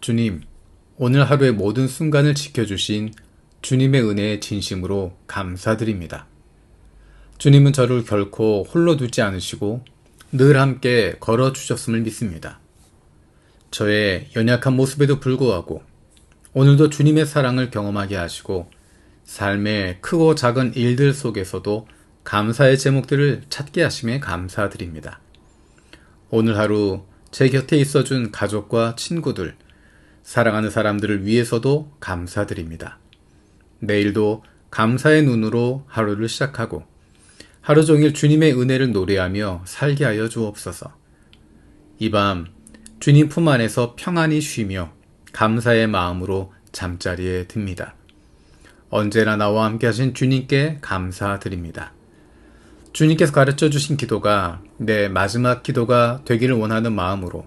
주님, 오늘 하루의 모든 순간을 지켜주신 주님의 은혜에 진심으로 감사드립니다. 주님은 저를 결코 홀로 두지 않으시고 늘 함께 걸어주셨음을 믿습니다. 저의 연약한 모습에도 불구하고 오늘도 주님의 사랑을 경험하게 하시고 삶의 크고 작은 일들 속에서도 감사의 제목들을 찾게 하심에 감사드립니다. 오늘 하루 제 곁에 있어준 가족과 친구들, 사랑하는 사람들을 위해서도 감사드립니다. 내일도 감사의 눈으로 하루를 시작하고 하루 종일 주님의 은혜를 노래하며 살게 하여 주옵소서. 이 밤 주님 품 안에서 평안히 쉬며 감사의 마음으로 잠자리에 듭니다. 언제나 나와 함께 하신 주님께 감사드립니다. 주님께서 가르쳐 주신 기도가 내 마지막 기도가 되기를 원하는 마음으로